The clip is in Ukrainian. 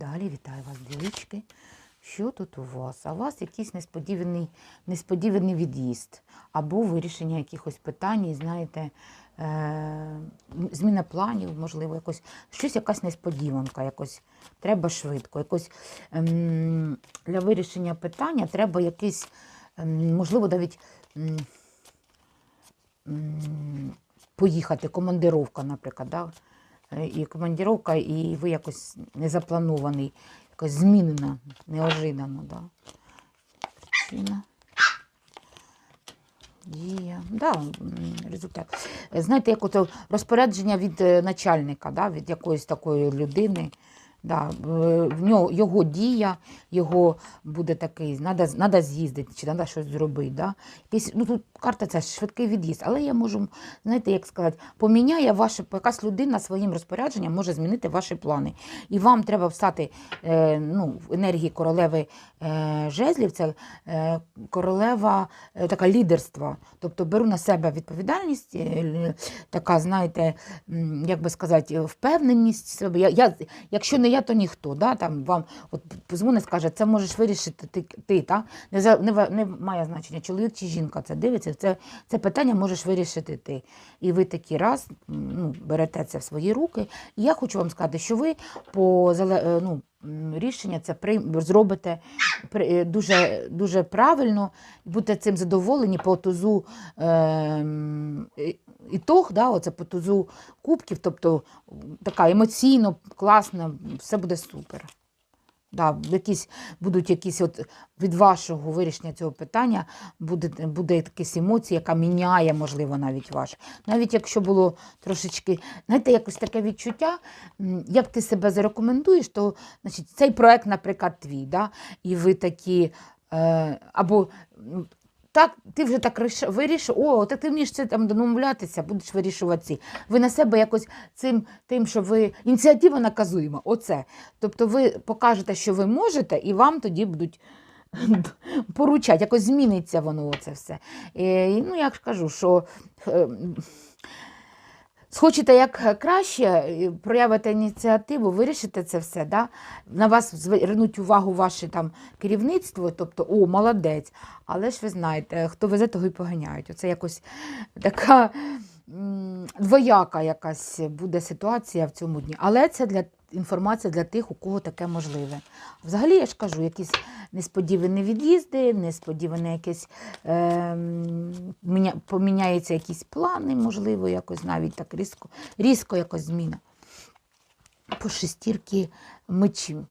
Далі вітаю вас, дівчатки. Що тут у вас? А у вас якийсь несподіваний, несподіваний від'їзд або вирішення якихось питань, знаєте, е- зміна планів, можливо, якось щось якась несподіванка, якось треба швидко. Якось ем, для вирішення питання треба якийсь, ем, можливо, навіть. м, Поїхати, командировка, наприклад, да? Е, і командіровка, і ви якось незапланований, якось змінена, неожиданно. Да? Дія. Да, результат. Е, Знаєте, як от розпорядження від е, начальника, да? від якоїсь такої людини. Да, е, в нього його дія, його буде такий, треба, з'їздити, чи треба щось зробити. Да? Якийсь, ну, тут карта це швидкий від'їзд, але я можу, знаєте, як сказати, поміняє ваше, якась людина своїм розпорядженням може змінити ваші плани. І вам треба встати е, ну, в енергії королеви е, жезлів, це е, королева е, така лідерства. Тобто беру на себе відповідальність, е, така, знаєте, як би сказати, впевненість себе. Я, я, якщо не я, то ніхто. Да? Там вам от позвони, скаже, це можеш вирішити ти, ти та? Не, не, не має значення, чоловік чи жінка це дивиться, це, це питання можеш вирішити ти. І ви такий раз ну, берете це в свої руки. І я хочу вам сказати, що ви по е, ну, рішення це прийм- зробите при- е, дуже, дуже правильно, будете цим задоволені по тузу і- ітог, да, оце по тузу кубків, тобто така емоційно, класна, все буде супер. Да, якісь, будуть якісь от від вашого вирішення цього питання буде, буде якась емоція, яка міняє, можливо, навіть ваш. Навіть якщо було трошечки, знаєте, якось таке відчуття, як ти себе зарекомендуєш, то значить, цей проект, наприклад, твій, да? і ви такі, е, або так, ти вже так вирішив, о, так ти вмієш це там домовлятися, будеш вирішувати ці. Ви на себе якось цим, тим, що ви ініціатива наказуємо, оце. Тобто ви покажете, що ви можете, і вам тоді будуть поручати, якось зміниться воно оце все. Е, і, ну, я ж кажу, що е, Схочете як краще, проявити проявите ініціативу, вирішите це все, да? на вас звернуть увагу ваше там керівництво, тобто, о, молодець. Але ж ви знаєте, хто везе, того й поганяють. Оце якось така двояка якась буде ситуація в цьому дні. Але це для інформація для тих, у кого таке можливе. Взагалі, я ж кажу, якісь несподівані від'їзди, несподіване якесь е, поміняються якісь плани, можливо, якось навіть так різко, різко якось зміна. По шестірки мечів.